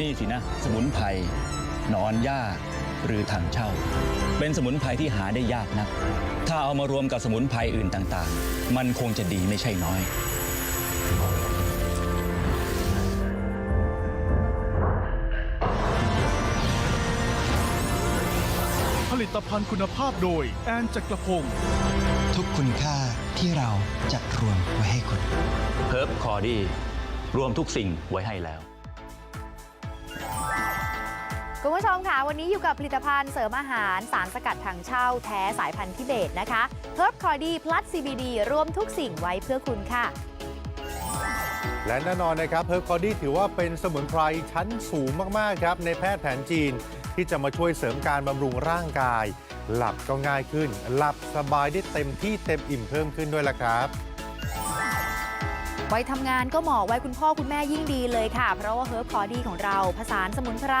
นี่สินะ สมุนไพรหนอนหญ้าหรือถังเช่า เป็นสมุนไพรที่หาได้ยากนัก ถ้าเอามารวมกับสมุนไพรอื่นต่างๆ มันคงจะดีไม่ใช่น้อยผลิตภัณฑ์คุณภาพโดย แอนจักรพงศ์ทุกคุณค่าที่เราจะรวมไว้ให้คุณเฮิร์บคอร์ดี้รวมทุกสิ่งไว้ให้แล้ว คุณผู้ชมค่ะ วันนี้อยู่กับผลิตภัณฑ์เสริมอาหาร สารสกัดถังเช่าแท้สายพันธุ์ทิเบตนะคะ Herb c o r d y Plus CBD รวมทุกสิ่งไว้เพื่อคุณค่ะ และแน่นอนนะครับเฮอร์คอดี้ถือว่าเป็นสมุนไพรชั้นสูงมากๆครับ ในแพทย์แผนจีน ที่จะมาช่วยเสริมการบำรุงร่างกาย หลับก็ง่ายขึ้น หลับสบายได้เต็มที่เต็มอิ่มเพิ่มขึ้นด้วยละครับ ไว้ทำงานก็เหมาะไว้คุณพ่อคุณแม่ยิ่งดีเลยค่ะ เพราะว่าเฮิร์บคอดีของเราผสานสมุนไพร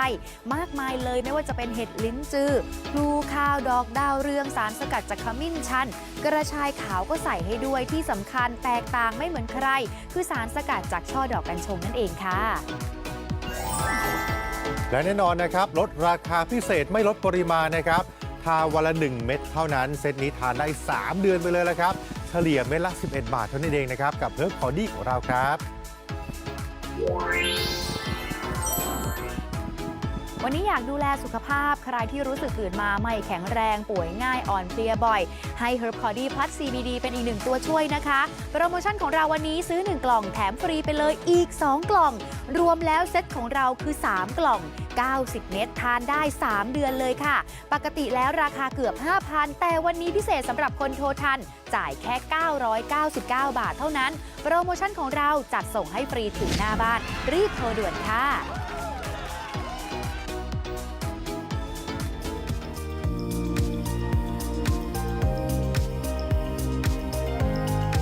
มากมายเลยไม่ว่าจะเป็นเห็ดลิ้นจือพลูข้าวดอกดาวเรืองสารสกัดจากขมิ้นชัน กระชายขาวก็ใส่ให้ด้วยที่สำคัญแตกต่างไม่เหมือนใคร คือสารสกัดจากช่อดอกกัญชงนั่นเองค่ะและแน่นอนนะครับ ลดราคาพิเศษไม่ลดปริมาณนะครับ ทาวันละ 1 เม็ดเท่านั้น เซตนี้ทานได้ 3 เดือนไปเลยละครับ เฉลี่ยเม็ดละ 11 บาทเท่านั้นเองนะครับ กับเฮิร์บคอดี้ของเราครับ วันนี้อยากดูแลสุขภาพใครที่รู้สึกตื่นมาไม่แข็งแรงป่วยง่ายอ่อนเพลียบ่อย ให้ Herb Cody Plus CBD เป็นอีกหนึ่งตัวช่วยนะคะ โปรโมชั่นของเราวันนี้ซื้อ 1 กล่องแถมฟรีไปเลยอีก 2 กล่อง รวมแล้วเซตของเราคือ 3 กล่อง 90 เม็ดทานได้ 3 เดือนเลยค่ะ ปกติแล้วราคาเกือบ 5,000 แต่วันนี้พิเศษสำหรับคนโทรทัน จ่ายแค่ 999 บาทเท่านั้น โปรโมชั่นของเราจัดส่งให้ฟรีถึงหน้าบ้าน รีบโทรด่วนค่ะ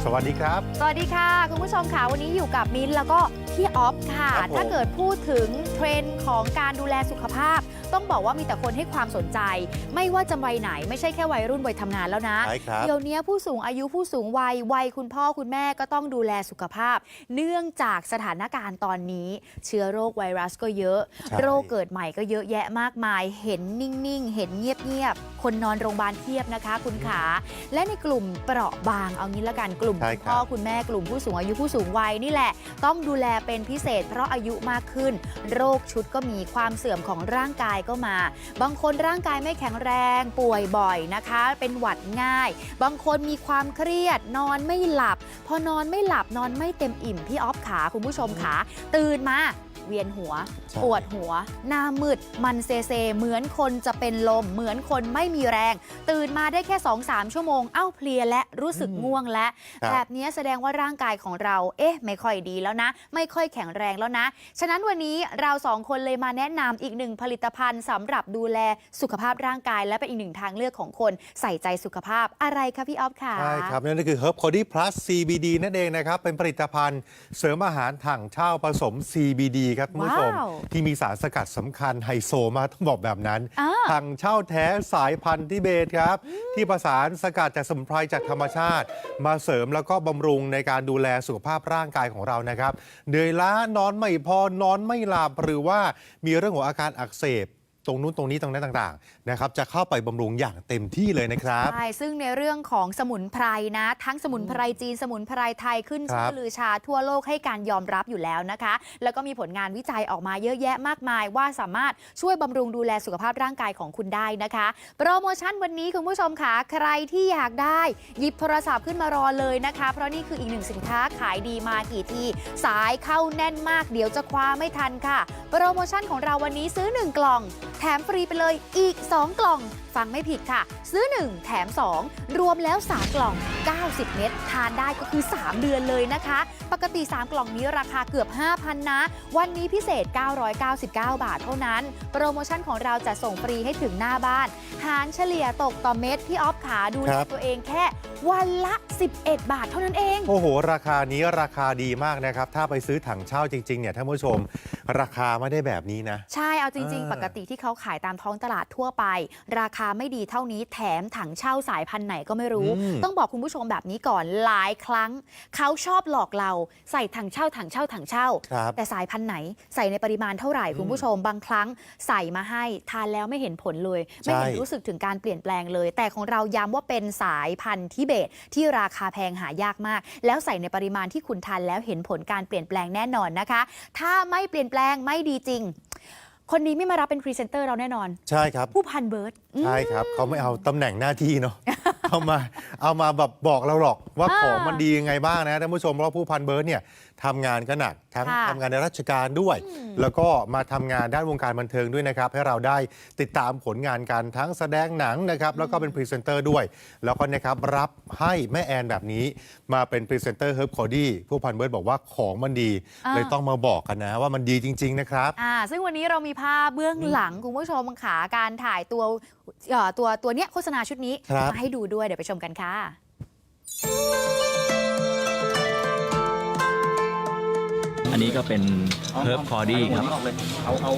สวัสดีครับ สวัสดีค่ะ คุณผู้ชมค่ะ วันนี้อยู่กับมิ้นท์แล้วก็ พี่ออฟค่ะ ครับผม ถ้าเกิดพูดถึงเทรนด์ของการดูแลสุขภาพ ต้องบอกว่ามีแต่คนให้ความสนใจ ไม่ว่าจะวัยไหนไม่ใช่แค่วัยรุ่นวัยทำงานแล้วนะ ใช่ครับ เดี๋ยวนี้ผู้สูงอายุผู้สูงวัยวัยคุณพ่อคุณแม่ก็ต้องดูแลสุขภาพ เนื่องจากสถานการณ์ตอนนี้ เชื้อโรคไวรัสก็เยอะ ใช่ โรคเกิดใหม่ก็เยอะแยะมากมาย เห็นนิ่ง ๆ เห็นเงียบ ๆ คนนอนโรงพยาบาลเทียบนะคะคุณขา และในกลุ่มเปราะบางเอางี้ละกันกลุ่มใช่คุณครับ พ่อคุณแม่กลุ่มผู้สูงอายุผู้สูงวัยนี่แหละ ต้องดูแลเป็นพิเศษ เพราะอายุมากขึ้น โรคชุดก็มีความเสื่อมของร่างกายก็มา บางคนร่างกายไม่แข็งแรงป่วยบ่อยนะคะ เป็นหวัดง่าย บางคนมีความเครียดนอนไม่หลับ พอนอนไม่หลับนอนไม่เต็มอิ่มพี่ออฟขาคุณผู้ชมขาตื่นมา เวียนหัวใช่ปวดหัว หน้ามืด มันเซเซ เหมือนคนจะเป็นลม เหมือนคนไม่มีแรง ตื่นมาได้แค่ 2-3 ชั่วโมง เอ้าเพลียและรู้สึกง่วงและครับแบบนี้แสดงว่าร่างกายของเรา เอ๊ะ ไม่ค่อยดีแล้วนะ ไม่ค่อยแข็งแรงแล้วนะ ฉะนั้นวันนี้เราสองคนเลยมาแนะนำอีกหนึ่งผลิตภัณฑ์สำหรับดูแลสุขภาพร่างกาย และเป็นอีกหนึ่งทางเลือกของคนใส่ใจสุขภาพอะไรคะพี่ออฟค่ะใช่ครับนั่นก็คือ Herb Cody Plus CBD นั่นเองนะครับเป็นผลิตภัณฑ์เสริมอาหารถังเช่าผสม CBD ครับคุณผู้ชม ว้าวที่มีสารสกัดสำคัญไฮโซมากต้องบอกแบบนั้นอ่า ถังเช่าแท้สายพันธุ์ทิเบตครับ ที่ประสานสกัดจากสมุนไพรจากธรรมชาติ มาเสริมแล้วก็บำรุงในการดูแลสุขภาพร่างกายของเรานะครับเหนื่อยล้านอนไม่พอนอนไม่หลับหรือว่ามีเรื่องของอาการอักเสบ ตรงนู้นตรงนี้ตรงนั้นต่างๆนะครับจะเข้าไปบำรุงอย่างเต็มที่เลยนะครับ ใช่ ซึ่งในเรื่องของสมุนไพรนะ ทั้งสมุนไพรจีนสมุนไพรไทยขึ้นชื่คอรับลือชาทั่วโลกให้การยอมรับอยู่แล้วนะคะ แล้วก็มีผลงานวิจัยออกมาเยอะแยะมากมาย ว่าสามารถช่วยบำรุงดูแลสุขภาพร่างกายของคุณได้นะคะ โปรโมชั่นวันนี้คุณผู้ชมค่ะใครที่อยากได้ หยิบโทรศัพท์ขึ้นมารอเลยนะคะ เพราะนี่คืออีกหนึ่งสินค้าขายดีมากี่ทีสายเข้าแน่นมาก เดี๋ยวจะคว้าไม่ทันค่ะ โปรโมชั่นของเราวันนี้ซื้อ 1 กล่องแถมฟรีไปเลยอีก 2 กล่องฟังไม่ผิดค่ะ ซื้อ 1 แถม 2 รวมแล้ว 3 กล่อง 90 เม็ดทานได้ก็คือ 3 เดือนเลยนะคะ ปกติ 3 กล่องนี้ราคาเกือบ 5,000 นะ วันนี้พิเศษ 999 บาทเท่านั้น โปรโมชั่นของเราจะส่งฟรีให้ถึงหน้าบ้าน หารเฉลี่ยตกต่อเม็ดพี่ออฟขาดูแลครับตัวเองแค่วันละ 11 บาทเท่านั้นเอง โอ้โห ราคานี้ราคาดีมากนะครับ ถ้าไปซื้อถังเช่าจริง ๆ เนี่ยท่านผู้ชม ราคาไม่ได้แบบนี้นะ ใช่ เอาจริงเออๆปกติที่เขาเขาขายตามท้องตลาดทั่วไป ราคาไม่ดีเท่านี้แถมถังเช่าสายพันธุ์ไหนก็ไม่รู้อืมต้องบอกคุณผู้ชมแบบนี้ก่อนหลายครั้ง เขาชอบหลอกเราใส่ถังเช่าถังเช่าถังเช่า ครับแต่สายพันธุ์ไหนใส่ในปริมาณเท่าไหร่คุณผู้ชมบางครั้งใส่มาให้ทานแล้วไม่เห็นผลเลย ไม่เห็นใช่ รู้สึกถึงการเปลี่ยนแปลงเลย แต่ของเราย้ำว่าเป็นสายพันธุ์ทิเบตที่ราคาแพงหายากมาก แล้วใส่ในปริมาณที่คุณทานแล้วเห็นผลการเปลี่ยนแปลงแน่นอนนะคะ ถ้าไม่เปลี่ยนแปลงไม่ดีจริง คนนี้ไม่มารับเป็นพรีเซนเตอร์เราแน่นอน ใช่ครับ ผู้พันเบิร์ดอืมใช่ครับ เขาไม่เอาตำแหน่งหน้าที่เนาะ เอามา เอามาแบบบอกเราหรอกว่าอ่าของมันดียังไงบ้างนะท่านผู้ชมเพราะว่าผู้พันเบิร์ดเนี่ย ทำงานก็หนักทั้งค่ะทำงานในราชการด้วยแล้วก็มาทำงานด้านวงการบันเทิงด้วยนะครับ ให้เราได้ติดตามผลงานกันทั้งแสดงหนังนะครับ แล้วก็เป็นพรีเซนเตอร์ด้วย แล้วก็นะครับรับให้แม่แอนแบบนี้ มาเป็นพรีเซนเตอร์เฮิร์บคอดี้ผู้พันเบิร์ดบอกว่าของมันดี อ่า เลยต้องมาบอกกันนะว่ามันดีจริง ๆ นะครับ อ่าซึ่งวันนี้เรามีภาพเบื้องหลังคุณผู้ชมขาการถ่ายตัวเอ่อตัวตัวเนี้ยโฆษณาชุดนี้ครับ มาให้ดูด้วยเดี๋ยวไปชมกันค่ะ นนี้ก็เป็น Herb c o d y ครับ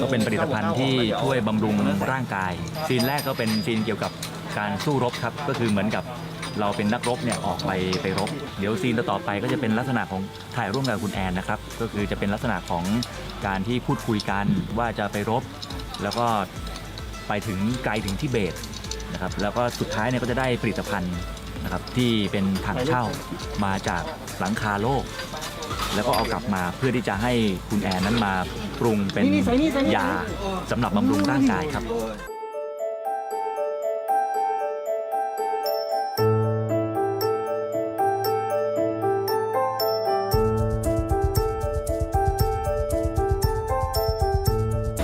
ก็เป็นผลิตภัณฑ์ที่ช่วยบำรุงร่างกาย ซีนแรกก็เป็นซีนเกี่ยวกับการสู้รบครับ ก็คือเหมือนกับเราเป็นนักรบเนี่ยออกไปไปรบ เดี๋ยวซีนต่อๆไปก็จะเป็นลักษณะของถ่ายร่วมกับคุณแอนนะครับ ก็คือจะเป็นลักษณะของการที่พูดคุยกันว่าจะไปรบ แล้วก็ไปถึงไกลถึงทิเบตนะครับแล้วก็สุดท้ายเนี่ยก็จะได้ผลิตภัณฑ์นะครับที่เป็นถังเช่ามาจากหลังคาโลก แล้วก็เอากลับมาเพื่อที่จะให้คุณแอนนั้นมาปรุงเป็นยาสำหรับบำรุงร่างกายครับ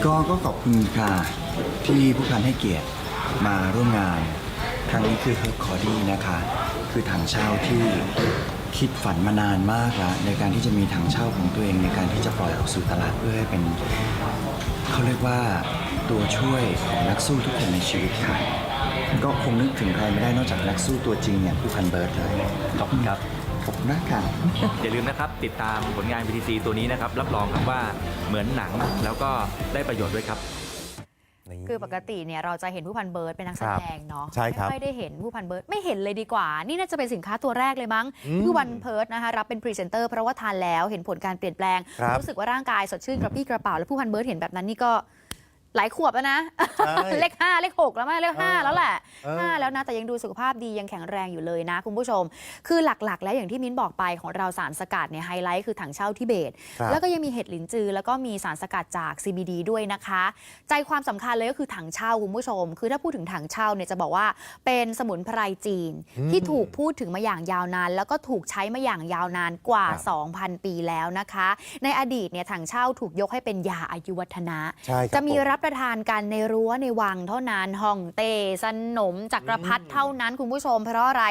ก็ก็ขอบคุณค่ะที่ผู้พันให้เกียรติมาร่วมงาน ครั้งนี้คือเฮิร์บคอดี้นะคะ คือถังเช่าที่ คิดฝันมานานมากแล้วในการที่จะมีถังเช่าของตัวเองในการที่จะปล่อยออกสู่ตลาดเพื่อให้เป็นเขาเรียกว่าตัวช่วยของนักสู้ทุกคนในชีวิตค่ะก็คงนึกถึงใครไม่ได้นอกจากนักสู้ตัวจริงอย่างผู้พันเบิร์ดเลยขอบคุณครับขอบคุณมากค่ะอย่าลืมนะครับ ติดตามผลงาน VTC ตัวนี้นะครับ รับรองครับว่าเหมือนหนังแล้วก็ได้ประโยชน์ด้วยครับ คือปกติเนี่ยเราจะเห็นผู้พันเบิร์ดเป็นนักแสดงเนาะใช่ครับไม่ค่อยได้เห็นผู้พันเบิร์ดไม่เห็นเลยดีกว่า นี่น่าจะเป็นสินค้าตัวแรกเลยมั้งอืมผู้พันเพิร์ดนะคะรับเป็นพรีเซนเตอร์เพราะว่าทานแล้วเห็นผลการเปลี่ยนแปลงครับรู้สึกว่าร่างกายสดชื่นกระปรี้กระเป๋าแล้วผู้พันเบิร์ดเห็นแบบนั้นนี่ก็ หลายขวบแล้วนะ ใช่ เลขห้าเลขหกแล้วไหมเลขห้าเออแล้วแหละ เออ ห้าแล้วนะแต่ยังดูสุขภาพดียังแข็งแรงอยู่เลยนะคุณผู้ชม คือหลักๆ แล้วอย่างที่มิ้นบอกไปของเราสารสกัดเนี่ยไฮไลท์คือถังเช่าทิเบต ครับแล้วก็ยังมีเห็ดหลินจือ แล้วก็มีสารสกัดจาก CBD ด้วยนะคะ ใจความสำคัญเลยก็คือถังเช่าคุณผู้ชม คือถ้าพูดถึงถังเช่าเนี่ยจะบอกว่าเป็นสมุนไพรจีนที่ถูกพูดถึงมาอย่างยาวนาน แล้วก็ถูกใช้มาอย่างยาวนานกว่า ครับ 2,000 ปีแล้วนะคะ ในอดีตเนี่ยถังเช่าถูกยกให้เป็นยาอายุวัฒนะ ใช่ครับจะมีผรับประทานกันในรั้วในวังเท่านั้นห้องเต้สนมจักรพรรดิเท่านั้นคุณผู้ชมเพราะอะไร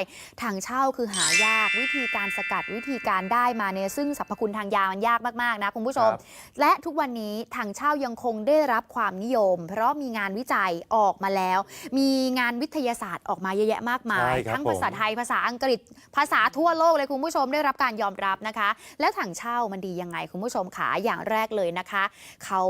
ถังเช่าคือหายากวิธีการสกัดวิธีการได้มาเนี่ยซึ่งสรรพคุณทางยามันยากมากๆนะคุณผู้ชมครับและทุกวันนี้ถังเช่ายังคงได้รับความนิยม เพราะมีงานวิจัยออกมาแล้ว มีงานวิทยาศาสตร์ออกมาเยอะแยะมากมายใช่ครับทั้งภาษาผมไทยภาษาอังกฤษ ภาษาทั่วโลกเลยคุณผู้ชมได้รับการยอมรับนะคะ แล้วถังเช่ามันดียังไงคุณผู้ชมขาอย่างแรกเลยนะคะ เขา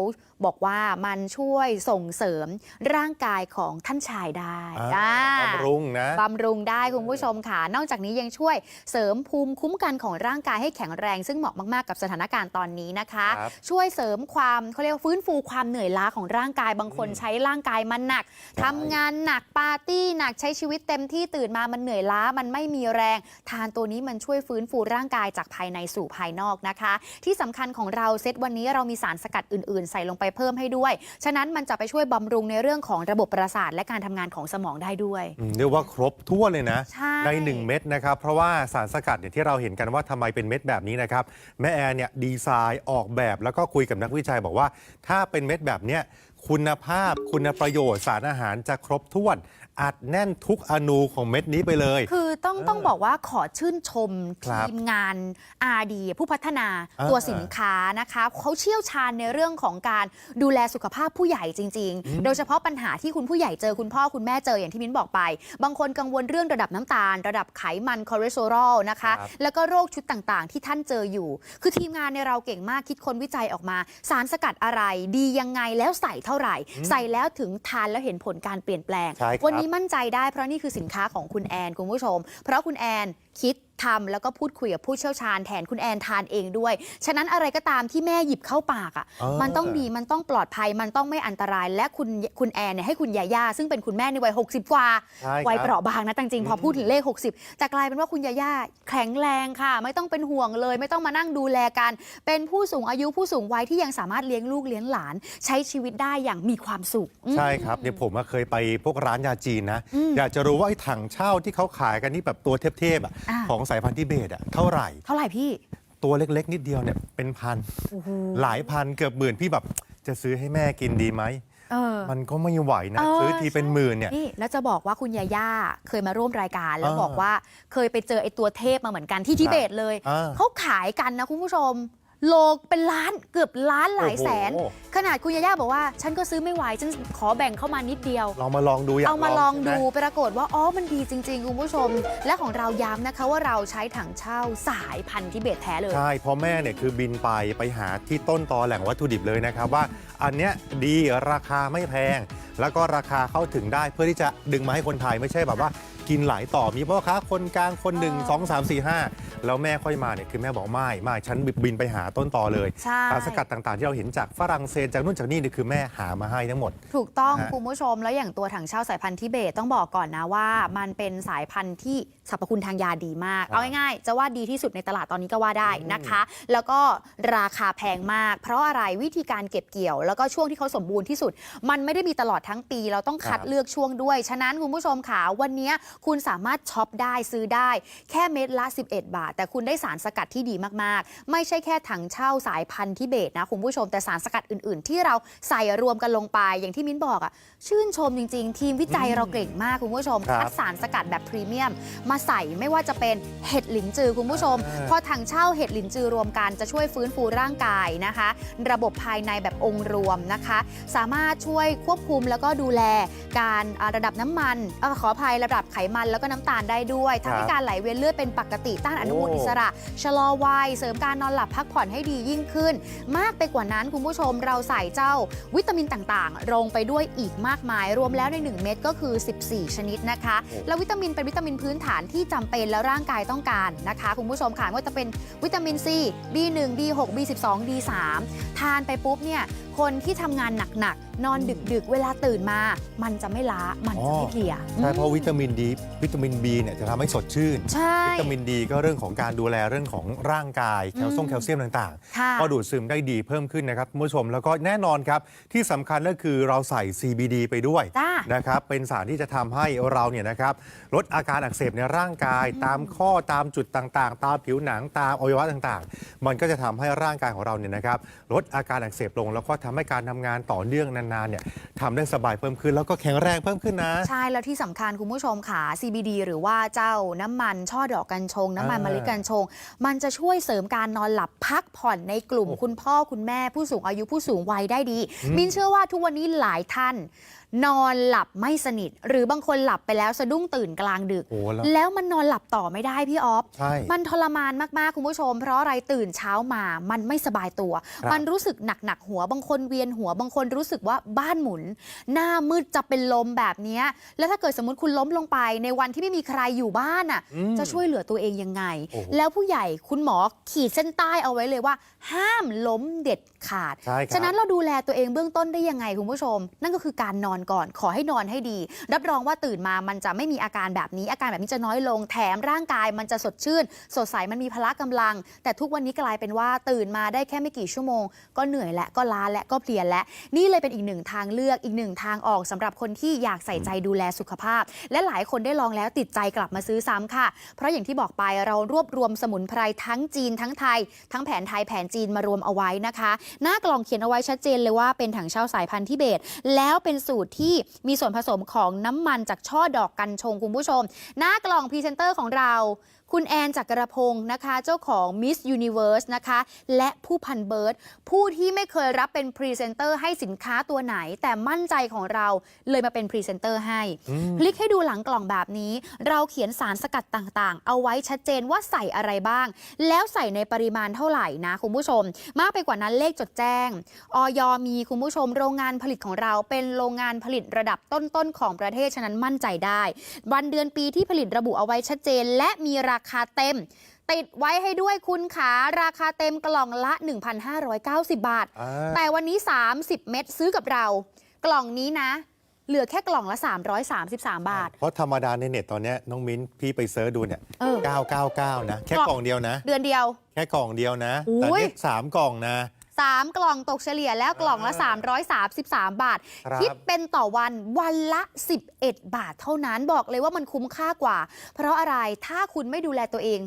บอกว่ามันช่วยส่งเสริมร่างกายของท่านชายได้อ่าอ่าบำรุงนะบำรุงได้คุณผู้ชมค่ะ นอกจากนี้ยังช่วยเสริมภูมิคุ้มกันของร่างกายให้แข็งแรง ซึ่งเหมาะมากๆกับสถานการณ์ตอนนี้นะคะ ครับช่วยเสริมความเขาเรียกว่าฟื้นฟูความเหนื่อยล้าของร่างกายบางคนใช้ร่างกายมันหนักทำงานหนักปาร์ตี้หนักใช้ชีวิตเต็มที่ตื่นมามันเหนื่อยล้ามันไม่มีแรง ทานตัวนี้มันช่วยฟื้นฟูร่างกายจากภายในสู่ภายนอกนะคะ ที่สำคัญของเราเซตวันนี้เรามีสารสกัดอื่นๆ ใส่ลงไปเพิ่มให้ด้วยฉะนั้นมันจะไปช่วยบำรุงในเรื่องของระบบประสาทและการทำงานของสมองได้ด้วย อืมเรียกว่าครบทั่วนเลยนะใช่ใน1เม็ดนะครับ เพราะว่าสารสกัดเนี่ยที่เราเห็นกันว่าทำไมเป็นเม็ดแบบนี้นะครับ แม่แอนเนี่ยดีไซน์ออกแบบแล้วก็คุยกับนักวิจัยบอกว่า ถ้าเป็นเม็ดแบบเนี้ยคุณภาพคุณประโยชน์สารอาหารจะครบถ้วน อัดแน่นทุกอนูของเม็ดนี้ไปเลย คือต้องต้องบอกว่าขอชื่นชมครับทีมงาน RD ผู้พัฒนาอ่าตัวสินค้านะคะเขาเชี่ยวชาญในเรื่องของการดูแลสุขภาพผู้ใหญ่จริง ๆ โดยเฉพาะปัญหาที่คุณผู้ใหญ่เจอคุณพ่อคุณแม่เจออย่างที่มิ้นบอกไป บางคนกังวลเรื่องระดับน้ำตาล ระดับไขมันคอเลสเตอรอลนะคะ ครับ แล้วก็โรคชุดต่างๆ ที่ท่านเจออยู่ คือทีมงานในยเราเก่งมากคิดค้นวิจัยออกมา สารสกัดอะไรดียังไงแล้วใส่เท่าไหร่ ใส่แล้วถึงทานแล้วเห็นผลการเปลี่ยนแปลง ใช่ครับ วันนี้มั่นใจได้เพราะนี่คือสินค้าของคุณแอนคุณผู้ชม เพราะคุณแอนคิด ทำแล้วก็พูดคุยกับผู้เชี่ยวชาญแทนคุณแอนทานเองด้วย ฉะนั้นอะไรก็ตามที่แม่หยิบเข้าปากอะเออ มันต้องดีมันต้องปลอดภัยมันต้องไม่อันตราย และคุณคุณแอนเนี่ยให้คุณยาย่าซึ่งเป็นคุณแม่ในวัย 60 กว่า ใช่ครับวัยเปราะบางนะจริงๆพอพูดถึงเลข 60 แต่กลายเป็นว่าคุณยาย่าแข็งแรงค่ะ ไม่ต้องเป็นห่วงเลย ไม่ต้องมานั่งดูแลกัน เป็นผู้สูงอายุผู้สูงวัยที่ยังสามารถเลี้ยงลูกเลี้ยงหลาน ใช้ชีวิตได้อย่างมีความสุขอืม ใช่ครับเนี่ยผมอะเคยไปพวกร้านยาจีนนะ อืมอยากจะรู้ว่าไอ้ถังเช่าที่เขาขายกันนี่แบบตัวเทพๆอะอ่า ของสายพันธุ์ทิเบตอะเท่าไหร่ เท่าไหร่พี่ ตัวเล็กๆ นิดเดียวเนี่ยเป็นพันหลายพันเกือบหมื่นพี่แบบจะซื้อให้แม่กินดีไหม เออ มันก็ไม่ไหวนะ เออ ซื้อทีเป็นหมื่นเนี่ย นี่แล้วจะบอกว่าคุณยาย่าเคยมาร่วมรายการ แล้วอ่าบอกว่าเคยไปเจอไอ้ตัวเทพมาเหมือนกันที่ทิเบตเลย อ่า เขาขายกันนะคุณผู้ชม โลเป็นล้านเกือบล้านหลายแสน โอ้โห ขนาดคุณยาย่าบอกว่า ฉันก็ซื้อไม่ไหว ฉันขอแบ่งเข้ามานิดเดียวเรามาลองดูอยากเอามาลองใช่ไหดูปรากฏว่าอ๋อมันดีจริง ๆ คุณผู้ชม และของเราย้ำนะคะว่าเราใช้ถังเช่าสายพันธุ์ทิเบตแท้เลย ใช่เพราะแม่เนี่ยคือบินไปไปหาที่ต้นตอแหล่งวัตถุดิบเลยนะครับว่าอันเนี้ยดีราคาไม่แพง แล้วก็ราคาเข้าถึงได้เพื่อที่จะดึงมาให้คนไทยไม่ใช่แบบว่า กินหลายต่อมีพ่อค้าคนกลางคนหนึ่งเออสองสามสี่ห้าแล้วแม่ค่อยมาเนี่ยคือแม่บอกไม่ไม่ฉันบินไปหาต้นตอเลยใช่ สารสกัดต่างๆ ที่เราเห็นจากฝรั่งเศสจากนู่นจากนี่เนี่ยคือแม่หามาให้ทั้งหมด ถูกต้องฮะคุณผู้ชมแล้วอย่างตัวถังเช่าสายพันธุ์ทิเบตต้องบอกก่อนนะว่า มันเป็นสายพันธุ์ที่ สรรพคุณทางยาดีมากครับเอาง่ายๆ จะว่าดีที่สุดในตลาดตอนนี้ก็ว่าได้นะคะ แล้วก็ราคาแพงมาก เพราะอะไรวิธีการเก็บเกี่ยว แล้วก็ช่วงที่เขาสมบูรณ์ที่สุด มันไม่ได้มีตลอดทั้งปี เราต้องคัดครับเลือกช่วงด้วย ฉะนั้นคุณผู้ชมค่ะวันนี้คุณสามารถช็อปได้ซื้อได้ แค่เม็ดละ 11 บาท แต่คุณได้สารสกัดที่ดีมากๆ ไม่ใช่แค่ถังเช่าสายพันธุ์ทิเบตนะคุณผู้ชมแต่สารสกัดอื่น ๆ ที่เราใส่รวมกันลงไป อย่างที่มิ้นบอกอะชื่นชมจริง ๆ ทีมวิจัยเราเก่งมากคุณผู้ชมครับคัดสารสกัดแบบพรีเมียมมาใส่ไม่ว่าจะเป็นเห็ดหลินจือคุณผู้ชมอ่าพอถังเช่าเห็ดหลินจือรวมกันจะช่วยฟื้นฟูร่างกายนะคะ ระบบภายในแบบองค์รวมนะคะ สามารถช่วยควบคุมแล้วก็ดูแลการอ่าระดับน้ำมันเออขออภัยระดับไขมันแล้วก็น้ำตาลได้ด้วยทำให้ครับการไหลเวียนเลือดเป็นปกติต้านอนุมูลโอ้อิสระชะลอวัยเสริมการนอนหลับพักผ่อนให้ดียิ่งขึ้น มากไปกว่านั้นคุณผู้ชมเราใส่เจ้าวิตามินต่างๆลงไปด้วยอีกมากมาย รวมแล้วใน 1 เม็ดก็คือ 14 ชนิดนะคะ แล้ววิตามินเป็นวิตามินพื้นฐานที่จำเป็นแล้วร่างกายต้องการนะคะ คุณผู้ชมค่ะไม่ว่าจะเป็นวิตามินซี B1 B6 B12 D3 ทานไปปุ๊บเนี่ย คนที่ทำงานหนักๆ นอนดึกๆ เวลาตื่นมา มันจะไม่ล้า มันจะไม่เพลียใช่เพราะวิตามินดีวิตามิน B เนี่ยจะทำให้สดชื่น ใช่ วิตามินดีก็เรื่องของการดูแลเรื่องของร่างกายแคลอืซ่งมแคลเซียมต่างค่ะๆ ก็ดูดซึมได้ดีเพิ่มขึ้นนะครับคุณผู้ชมแล้วก็แน่นอนครับ ที่สำคัญก็คือเราใส่ CBD ไปด้วยจ้า นะครับเป็นสารที่จะทำให้เราเนี่ยนะครับลดอาการอักเสบในร่างกาย ตามข้อตามจุดต่างๆ ตามผิวหนังตามอวัยวะต่างๆ มันก็จะทำให้ร่างกายของเราเนี่ยนะครับลดอาการอักเสบลงแล้วก็ทำให้การทำงานต่อเนื่องนานๆเนี่ยทำได้สบายเพิ่มขึ้น แล้วก็แข็งแรงเพิ่มขึ้นนะ ใช่แล้วที่สำคัญคุณผู้ชมค่ะ CBD หรือว่าเจ้าน้ำมันช่อดอกกัญชง น้ำมันอ่ามมะลิกัญชง มันจะช่วยเสริมการนอนหลับพักผ่อนในกลุ่มคุณพ่อคุณแม่ผู้สูงอายุผู้สูงวัยได้ดีมินเชื่อว่าทุกวันนี้หลายท่าน นอนหลับไม่สนิท หรือบางคนหลับไปแล้วสะดุ้งตื่นกลางดึกโอ้แล้วแล้วมันนอนหลับต่อไม่ได้พี่ออฟใช่มันทรมานมากๆคุณผู้ชม เพราะอะไรตื่นเช้ามามันไม่สบายตัวครับมันรู้สึกหนักๆหัวบางคนเวียนหัวบางคนรู้สึกว่าบ้านหมุน หน้ามืดจะเป็นลมแบบเนี้ยแล้วถ้าเกิดสมมติคุณล้มลงไป ในวันที่ไม่มีใครอยู่บ้านอะอืมจะช่วยเหลือตัวเองยังไงโอ้โหแล้วผู้ใหญ่คุณหมอขีดเส้นใต้เอาไว้เลยว่า ห้ามล้มเด็ดขาดใช่ครับฉะนั้นเราดูแลตัวเองเบื้องต้นได้ยังไงคุณผู้ชม นั่นก็คือการนอนก่อนขอให้นอนให้ดี รับรองว่าตื่นมามันจะไม่มีอาการแบบนี้อาการแบบนี้จะน้อยลงแถมร่างกายมันจะสดชื่น สดใสมันมีพละกำลัง แต่ทุกวันนี้กลายเป็นว่าตื่นมาได้แค่ไม่กี่ชั่วโมง ก็เหนื่อยและก็ล้าและก็เพลียและ นี่เลยเป็นอีกหนึ่งทางเลือกอีกหนึ่งทางออกสำหรับคนที่อยากใส่ใจดูแลสุขภาพ และหลายคนได้ลองแล้วติดใจกลับมาซื้อซ้ำค่ะ เพราะอย่างที่บอกไปเรารวบรวมสมุนไพรทั้งจีนทั้งไทย ทั้งแผนไทยแผนจีนมารวมเอาไว้นะคะ หน้ากล่องเขียนเอาไว้ชัดเจนเลยว่าเป็นถังเช่าสายพันธุ์ทิเบต แล้วเป็นสูตรที่มีส่วนผสมของน้ำมันจากช่อดอกกัญชงคุณผู้ชม หน้ากล่องพรีเซนเตอร์ของเรา คุณแอนจักรพงศ์นะคะ เจ้าของ Miss Universe นะคะ และผู้พันเบิร์ดผู้ที่ไม่เคยรับเป็นพรีเซนเตอร์ให้สินค้าตัวไหน แต่มั่นใจของเราเลยมาเป็นพรีเซนเตอร์ให้คลิกให้ดูหลังกล่องแบบนี้ เราเขียนสารสกัดต่างๆ เอาไว้ชัดเจนว่าใส่อะไรบ้าง แล้วใส่ในปริมาณเท่าไหร่นะคุณผู้ชม มากไปกว่านั้นเลขจดแจ้งออยมีคุณผู้ชม โรงงานผลิตของเราเป็นโรงงานผลิตระดับต้นๆของประเทศฉะนั้นมั่นใจได้ วันเดือนปีที่ผลิตระบุเอาไว้ชัดเจน และมีราคาเต็ม ติดไว้ให้ด้วยคุณขาราคาเต็มกล่องละ 1,590 บาทอ่าแต่วันนี้ 30 เม็ดซื้อกับเรา กล่องนี้นะ เหลือแค่กล่องละ 333 บาท เพราะธรรมดาในเน็ตตอนเนี้ยน้องมิ้นพี่ไปเซิร์ชดูเนี่ยเออ999 นะ แค่กล่องกล่องเดียวนะ เดือนเดียว แค่กล่องเดียวนะอุ้ยแต่เนี่ยสามกล่องนะ 3 กล่องตกเฉลี่ยแล้วกล่องละ 333 บาทครับคิดเป็นต่อวันวันละ 11 บาทเท่านั้นบอกเลยว่ามันคุ้มค่ากว่า เพราะอะไรถ้าคุณไม่ดูแลตัวเอง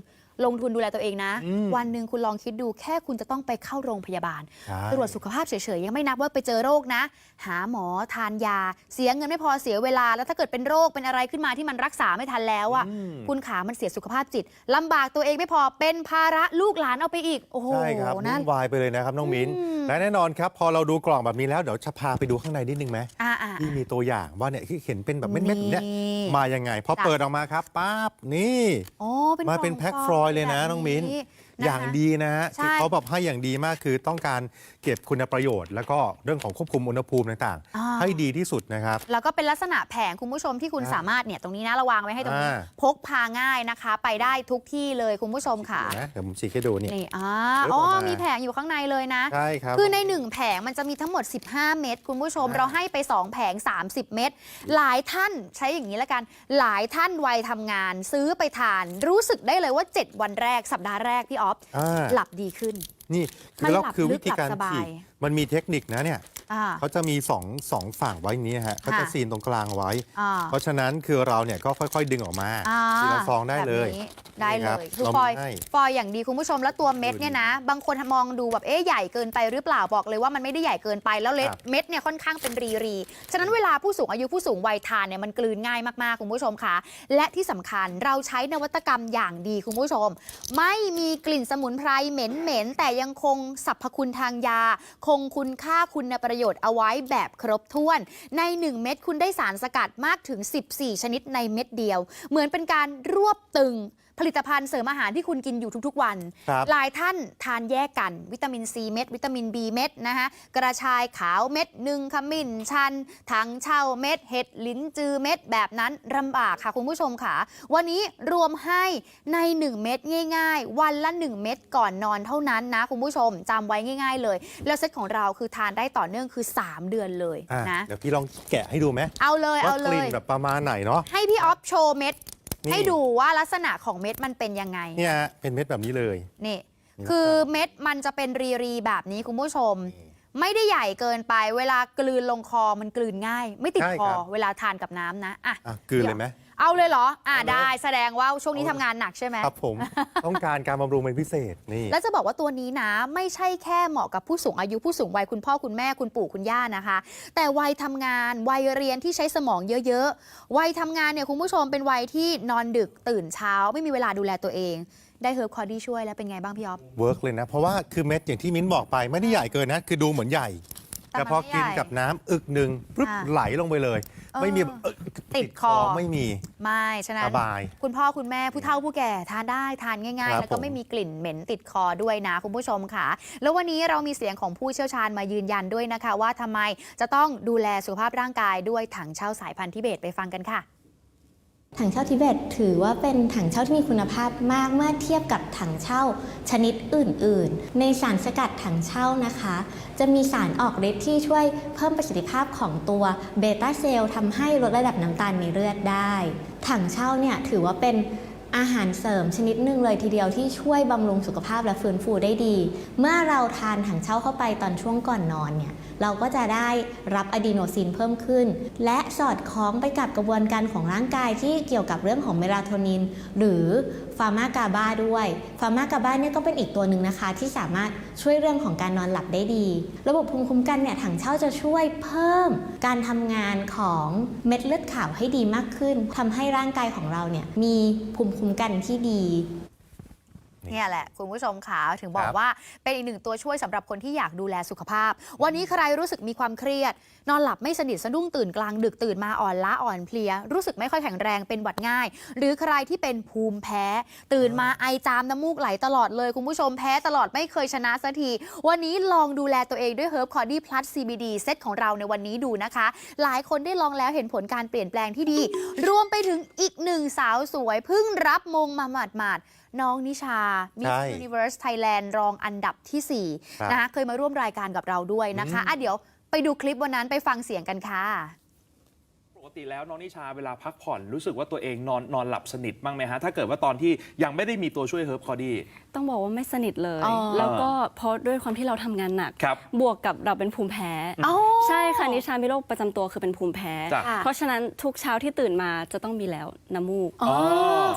ลงทุนดูแลตัวเองนะ อืมวันหนึ่งคุณลองคิดดูแค่คุณจะต้องไปเข้าโรงพยาบาล ใช่ ตรวจสุขภาพเฉยๆ ยังไม่นับว่าไปเจอโรคนะ หาหมอทานยา เสียเงินไม่พอเสียเวลา แล้วถ้าเกิดเป็นโรคเป็นอะไรขึ้นมาที่มันรักษาไม่ทันแล้วอะ่ะอืม คุณขามันเสียสุขภาพจิตลำบากตัวเองไม่พอเป็นภาระลูกหลานเอาไปอีก โอ้โหใช่ครับนะวุ่นวายไปเลยนะครับน้องมิ้นอืม และแน่นอนครับ พอเราดูกล่องแบบนี้แล้วเดี๋ยวจะพาไปดูข้างในนิดนึงไหมอ่าอ่า ที่มีตัวอย่างว่าเนี่ยที่เห็นเป็นแบบเม็ดๆแบบเนี้ยนี่มายังไงพอจ้ะ เปิดออกมาครับปั๊บนี่ โอ้เป็นมาเป็นกล่แพ็คซฟรอยล์เลยนะแบบน้องมิ้นนะคะอย่างดีนะฮะใช่ คือเขาแบบให้อย่างดีมากคือต้องการเก็บคุณประโยชน์ แล้วก็เรื่องของควบคุมอุณหภูมิต่างอ่า ๆ ให้ดีที่สุดนะครับ แล้วก็เป็นลักษณะแผงคุณผู้ชมที่คุณอ่าสามารถเนี่ยตรงนี้นะระวางไว้ให้ตรงนี้อ่า พกพาง่ายนะคะ ไปได้ทุกที่เลยคุณผู้ชมค่ะเห็นะเดี๋ยวผมฉีกให้ดูนี่ นี่อ่าเปิดออ๋อกอมามี มีแผงอยู่ข้างในเลยนะ ใช่ครับ คือใน 1 แผงมันจะมีทั้งหมด 15 เม็ดคุณผู้ชม อ่า เราให้ไป 2 แผง 30 เม็ดหลายท่านใช้อย่างนี้ละกัน หลายท่านวัยทำงาน ซื้อไปทาน รู้สึกได้เลยว่า 7 วันแรกสัปดาห์แรกพี่ออฟ อ่า หลับดีขึ้น นี่ไม่คือแล้วหลับคือลึวิกธีการหลับสบายฉีก มันมีเทคนิคนะเนี่ยอ่า เขาจะมีสองสองฝั่งไว้อย่างนี้ฮะเขาจะค่ะซีนตรงกลางไว้ อ่า เพราะฉะนั้นคือเราเนี่ยก็ค่อยๆ ดึงออกมาอ่าทีละฟองได้เลย แบบนี้ได้เลนี่ครับย คือเราฟอยให้ฟอยอย่างดีคุณผู้ชมแล้วตัวเม็ดเนี่ยนะ บางคนมองดูแบบเอ๊ะใหญ่เกินไปหรือเปล่าบอกเลยว่ามันไม่ได้ใหญ่เกินไปแล้วเล็ดครับ เม็ดเนี่ยค่อนข้างเป็นรีรีฉะนั้นเวลาผู้สูงอายุผู้สูงวัยทานเนี่ยมันกลืนง่ายมากๆคุณผู้ชมค่ะ และที่สำคัญเราใช้นวัตกรรมอย่างดีคุณผู้ชม ไม่มีกลิ่นสมุนไพรเหม็นๆแต่ยังคงสรรพคุณทางยาคงคุณค่าคุณประโยชน์เอาไว้แบบครบถ้วน ใน 1 เม็ดคุณได้สารสกัดมากถึง 14 ชนิดในเม็ดเดียว เหมือนเป็นการรวบตึง ผลิตภัณฑ์เสริมอาหารที่คุณกินอยู่ทุกๆวัน ครับหลายท่านทานแยกกัน วิตามินซีเม็ด วิตามิน B เม็ดนะคะกระชายขาวเม็ดหนึ่งขมิ้นชันถังเช่าเม็ดเห็ดลิ้นจือเม็ด แบบนั้นลำบากค่ะคุณผู้ชมค่ะ วันนี้รวมให้ใน 1 เม็ดง่าย ๆ วันละ 1 เม็ดก่อนนอนเท่านั้นนะคุณผู้ชมจำไว้ง่าย ๆ เลย แล้วเซตของเราคือทานได้ต่อเนื่องคือ 3 เดือนเลยอะนะเดี๋ยวพี่ลองแกะให้ดูไหมเอาเลยว่าเอาเลกลิ่นย แบบประมาณไหนเนาะ ให้พี่ออฟโชว์เม็ดนี่ ให้ดูว่าลักษณะของเม็ดมันเป็นยังไง เนี่ยฮะเป็นเม็ดแบบนี้เลย นี่นี่คือเม็ดมันจะเป็นรีรีๆแบบนี้คุณผู้ชม ไม่ได้ใหญ่เกินไป เวลา กลืนลงคอมันกลืนง่าย ไม่ติดใช่คอครับเวลาทานกับน้ำนะอะอะกลืนเลยไหม เอาเลยเหรอ อะเอาเลยได้แสดงว่าช่วงนี้เอาทำงานหนักใช่ไหม ครับผม ต้องการการบำรุงเป็นพิเศษนี่ แล้วจะบอกว่าตัวนี้นะ ไม่ใช่แค่เหมาะกับผู้สูงอายุผู้สูงวัยคุณพ่อคุณแม่คุณปู่คุณย่านะคะ แต่วัยทำงานวัยเรียนที่ใช้สมองเยอะๆ วัยทำงานเนี่ยคุณผู้ชมเป็นวัยที่นอนดึกตื่นเช้า ไม่มีเวลาดูแลตัวเอง ได้เฮิร์บคอร์ดี้ช่วยแล้วเป็นไงบ้างพี่ออฟเวิร์กเลยนะ เพราะว่าคือเม็ดอย่างที่มิ้นบอกไปไม่ได้ใหญ่เกินนะ คือดูเหมือนใหญ่ แต่แต่พอมันไม่กินใหญ่กับน้ำอึกหนึ่งปึ๊บอ่าไหลลงไปเลยเออไม่มีแบบเอ้ยติดคอ ไม่มี ไม่ฉะนั้นสบาย คุณพ่อคุณแม่ผู้เฒ่าผู้แก่ทานได้ทานง่าย ครัๆ บแล้วก็ผมไม่มีกลิ่นเหม็นติดคอด้วยนะคุณผู้ชมค่ะ แล้ววันนี้เรามีเสียงของผู้เชี่ยวชาญมายืนยันด้วยนะคะ ว่าทำไมจะต้องดูแลสุขภาพร่างกายด้วยถังเช่าสายพันธุ์ทิเบตไปฟังกันค่ะ ถังเช่าทิเบตถือว่าเป็นถังเช่าที่มีคุณภาพมากเมื่อเทียบกับถังเช่าชนิดอื่น ๆ ในสารสกัดถังเช่านะคะ จะมีสารออกฤทธิ์ที่ช่วยเพิ่มประสิทธิภาพของตัวเบต้าเซลล์ทำให้ลดระดับน้ำตาลในเลือดได้ ถังเช่าเนี่ยถือว่าเป็นอาหารเสริมชนิดหนึ่งเลยทีเดียวที่ช่วยบำรุงสุขภาพและฟื้นฟูได้ดี เมื่อเราทานถังเช่าเข้าไปตอนช่วงก่อนนอนเนี่ย เราก็จะได้รับอะดีโนซินเพิ่มขึ้น และสอดคล้องไปกับกระบวนการของร่างกายที่เกี่ยวกับเรื่องของเมลาโทนิน หรือฟาร์มากาบาด้วย ฟาร์มากาบาเนี่ยก็เป็นอีกตัวหนึ่งนะคะ ที่สามารถช่วยเรื่องของการนอนหลับได้ดี ระบบภูมิคุ้มกันเนี่ยถังเช่าจะช่วยเพิ่มการทำงานของเม็ดเลือดขาวให้ดีมากขึ้นทำให้ร่างกายของเราเนี่ยมีภูมิคุ้มกันที่ดี เนี่ยแหละ คุณผู้ชมขาถึงบอคกรับ ว่าเป็นอีกหนึ่งตัวช่วยสำหรับคนที่อยากดูแลสุขภาพ วันนี้ใครรู้สึกมีความเครียด นอนหลับไม่สนิทสะดุ้งตื่นกลางดึกตื่นมาอ่อนล้าอ่อนเพลีย รู้สึกไม่ค่อยแข็งแรงเป็นหวัดง่าย หรือใครที่เป็นภูมิแพ้ ตื่นมาไอจามน้ำมูกไหลตลอดเลย คุณผู้ชมแพ้ตลอดไม่เคยชนะสักที วันนี้ลองดูแลตัวเองด้วย Herb c o d y Plus CBD เซตของเราในวันนี้ดูนะคะ หลายคนได้ลองแล้วเห็นผลการเปลี่ยนแปลงที่ดี รวมไปถึงอีกหนึ่งสาวสวยเพิ่งรับมงมาหมาดๆน้องนิชา Miss ใช่ Universe Thailand รองอันดับทีสี่ครับ4นะคะเคยมาร่วมรายการกับเราด้วยนะคะอะเดี๋ยวไปดูคลิปวันนั้นไปฟังเสียงกันค่ะปก ติแล้วน้องนิชาเวลาพักผ่อนรู้สึกว่าตัวเองนอนนอนหลับสนิทบ้างไหมฮะ ถ้าเกิดว่าตอนที่ยังไม่ได้มีตัวช่วยเฮิร์บคอดี้ต้องบอกว่าไม่สนิทเลย อ๋อ แล้วก็เพราะด้วยความที่เราทำงานหนัก ครับ บวกกับเราเป็นภูมิแพ้ อ๋อ ใช่ค่ะนิชามีโรคประจำตัวคือเป็นภูมิแพ้ จ้ะค่ะเพราะฉะนั้นทุกเช้าที่ตื่นมาจะต้องมีแล้วน้ำมูก อ๋อ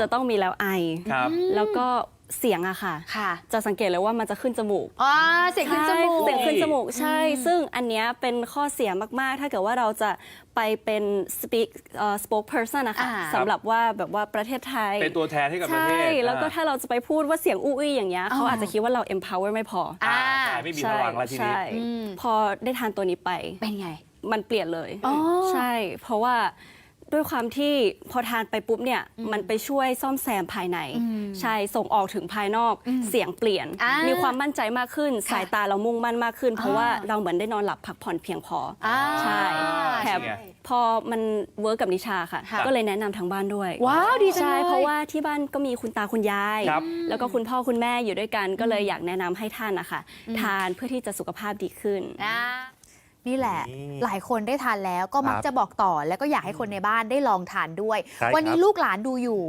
จะต้องมีแล้วไอ ครับ แล้วก็ เสียงอะค่ะ ค่ะ จะสังเกตเลยว่ามันจะขึ้นจมูกอ๋อเสียงขึ้นจมูก ใช่เสียงขึ้นจมูกใช่ ซึ่งอันเนี้ยเป็นข้อเสียมากๆ ถ้าเกิดว่าเราจะไปเป็น speak เอ่อ spokesperson นะคะอ่า สำหรับว่าแบบว่าประเทศไทย เป็นตัวแทนให้กับประเทใช่ ศแล้วก็อ่าถ้าเราจะไปพูดว่าเสียงอู้อี้อย่างเงี้ยเขาอาจจะคิดว่าเรา empower ไม่พออ่าใช่ไม่มีพลังแล้วทีนี้ ใช่อืม พอได้ทานตัวนี้ไป เป็นไง มันเปลี่ยนเลย อ๋อ ใช่ เพราะว่า ด้วยความที่พอทานไปปุ๊บเนี่ยมันไปช่วยซ่อมแซมภายใน ใช่ส่งออกถึงภายนอกเสียงเปลี่ยน มีความมั่นใจมากขึ้นค่ะสายตาเรามุ่งมั่นมากขึ้น เพราะอ่าว่าเราเหมือนได้นอนหลับพักผ่อนเพียงพอออ่าใช่แถมใช่ไงพอมันเวิร์กกับนิชาค่ะค่ะก็เลยแนะนำทางบ้านด้วย ว้าวดีจังใช่เลยเพราะว่าที่บ้านก็มีคุณตาคุณยายครับแล้วก็คุณพ่อคุณแม่อยู่ด้วยกัน ก็เลยอยากแนะนำให้ท่านนะคะ ทานเพื่อที่จะสุขภาพดีขึ้นอ่า นี่แหละนี่หลายคนได้ทานแล้วก็มักครับจะบอกต่อแล้วก็อยากให้คนในบ้านได้ลองทานด้วยใช่วันนี้ครับลูกหลานดูอยู่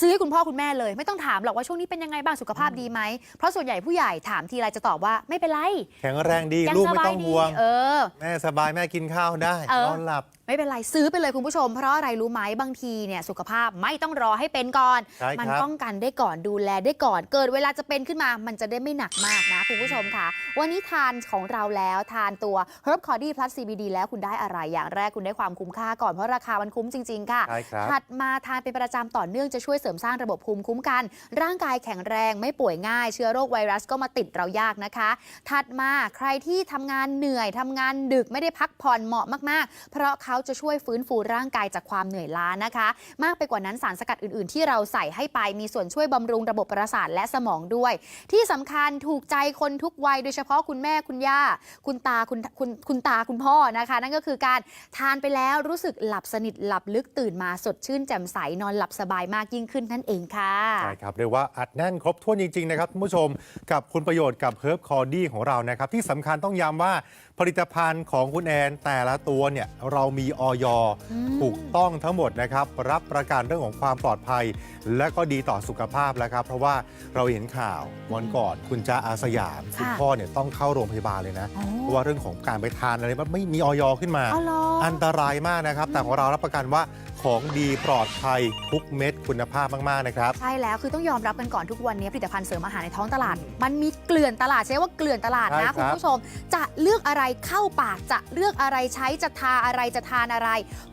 ซื้อให้คุณพ่อคุณแม่เลย ไม่ต้องถามหรอกว่าช่วงนี้เป็นยังไงบ้างสุขภาพดีไหมเพราะส่วนใหญ่ผู้ใหญ่ถามทีไรจะตอบว่าไม่เป็นไร แข็งแรงดียังลูกสไม่บาต้ยองดีห่วงเออแม่สบายแม่กินข้าวได้เออนอนหลับไม่เป็นไรซื้อไปเลยคุณผู้ชม เพราะอะไรรู้ไหมบางทีเนี่ยสุขภาพไม่ต้องรอให้เป็นก่อน ใช่ครับ มัป้องกันได้ก่อนดูแลได้ก่อน เกิดเวลาจะเป็นขึ้นมา มันจะได้ไม่หนักมากนะคุณผู้ชมค่ะ วันนี้ทานของเราแล้วทานตัว Herb c o d y Plus CBD แล้วคุณได้อะไรอย่างแรกคุณได้ความคุ้มค่าก่อนเพราะราคามันคุ้มจริง ๆ ค่ะ ใช่ครับ ถัดมาทานเป็นประจำต่อเนื่องจะช่วยเสริมสร้างระบบภูมิคุ้มกัน ร่างกายแข็งแรงไม่ป่วยง่าย เชื้อโรคไวรัสก็มาติดเรายากนะคะ ถัดมาใครที่ทำงานเหนื่อยทำงานดึกไม่ได้พักผ่อนเหมาะมากๆ เพราะเขาาจะช่วยฟื้นฟูร่างกายจากความเหนื่อยล้านะคะ มากไปกว่านั้นสารสกัดอื่นๆ ที่เราใส่ให้ไปมีส่วนช่วยบำรุงระบบประสาทและสมองด้วย ที่สำคัญถูกใจคนทุกวัยโดยเฉพาะคุณแม่คุณย่า คุณตาคุณคุณคุณตาคุณพ่อนะคะ นั่นก็คือการทานไปแล้วรู้สึกหลับสนิทหลับลึกตื่นมาสดชื่นแจ่มใสนอนหลับสบายมากยิ่งขึ้นนั่นเองค่ะใช่ครับเรียกว่าอัดแน่นครบถ้วนจริงๆนะครับคุณผู้ชมกับคุณประโยชน์กับเฮิร์บคอร์ดี้ของเรานะครับที่สำคัญต้องย้ำว่าผลิตภัณฑ์ของคุณแอนแต่ละตัวเนี่ยเรามีออยถูกต้องทั้งหมดนะครับ รับประกันเรื่องของความปลอดภัย และก็ดีต่อสุขภาพแล้วครับ เพราะว่าเราเห็นข่าววันก่อนคุณจ้าอาสยามคุณพ่อเนี่ยต้องเข้าโรงพยาบาลเลยนะอ๋อเพราะว่าเรื่องของการไปทานอะไรมันไม่มีออยขึ้นมาอ๋อเหรออัอันตรายมากนะครับ แต่ของเรารับประกันว่า ของดีปลอดภัยทุกเม็ดคุณภาพมาก ๆ นะครับ ใช่แล้วคือต้องยอมรับกันก่อนทุกวันนี้ผลิตภัณฑ์เสริมอาหารในท้องตลาด มันมีเกลื่อนตลาดใช่ว่าเกลื่อนตลาดใช่นะครัคุบณผู้ชม จะเลือกอะไรเข้าปากจะเลือกอะไรใช้จะทาอะไรจะทานอะไร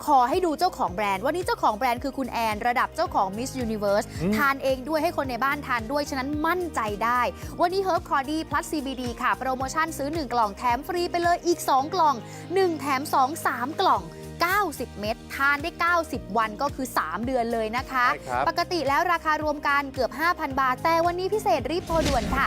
ขอให้ดูเจ้าของแบรนด์ วันนี้เจ้าของแบรนด์คือคุณแอนระดับเจ้าของ Miss Universe ทานเองด้วยให้คนในบ้านทานด้วยฉะนั้นมั่นใจได้ วันนี้ Herb c o d y Plus CBD ค่ะโปรโมชั่นซื้อ 1 กล่องแถมฟรีไปเลยอีก 2 กล่อง 1 แถม 2 3 กล่อง 90 เม็ดทานได้ 90 วันก็คือ 3 เดือนเลยนะคะใช่ครับปกติแล้วราคารวมกันเกือบ 5,000 บาท แต่วันนี้พิเศษรีบโทรด่วนค่ะ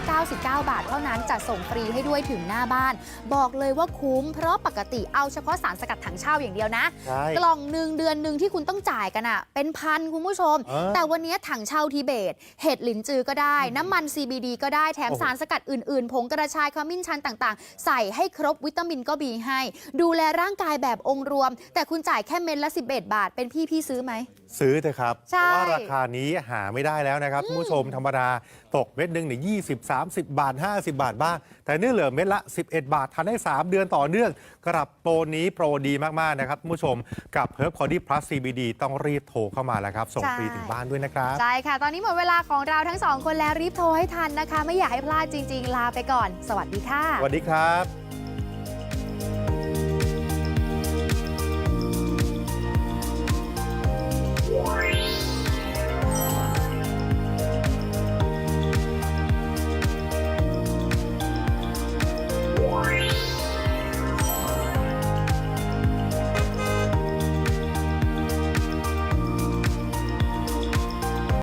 999 บาท เท่านั้นจะส่งฟรีให้ด้วยถึงหน้าบ้าน บอกเลยว่าคุ้ม เพราะปกติเอาเฉพาะสารสกัดถังเช่าอย่างเดียวนะใช่กล่องหนึ่งเดือนหนึ่งที่คุณต้องจ่ายกันอะเป็นพันคุณผู้ชมเออแต่วันนี้ถังเช่าทิเบต เห็ดหลินจือก็ได้ น้ำมัน CBD ก็ได้แถมโอ้โหสารสกัดอื่นๆ ผงกระชายขมิ้นชันต่างๆ ใส่ให้ครบวิตามินก็บีให้ ดูแลร่างกายแบบองค์รวม แต่คุณจะจ่ายแค่เม็ดละ 11 บาท เป็นพี่พี่ซื้อไหม ซื้อเถอะครับ เพใช่ ราะว่าราคานี้หาไม่ได้แล้วนะครับคุณผู้ชมธรรมดาตกเม็ดหนึ่งเนี่ยยี่สิบสามสิบบาท 50 บาทบ้าง แต่เนี่ยเหลือเม็ดละ 11 บาททานได้ 3 เดือนต่อเนื่อง กรับโปรนี้โปรดีมาก ๆ นะครับคุณผู้ชมกับ Herb Body Plus CBD ต้องรีบโทรเข้ามาแล้วครับ ส่งฟรีถึงบ้านด้วยนะครับ ใช่ค่ะ ตอนนี้หมดเวลาของเราทั้งสองคนแล้วรีบโทรให้ทันนะคะ ไม่อยากให้พลาดจริง ๆ ลาไปก่อน สวัสดีค่ะ สวัสดีครับ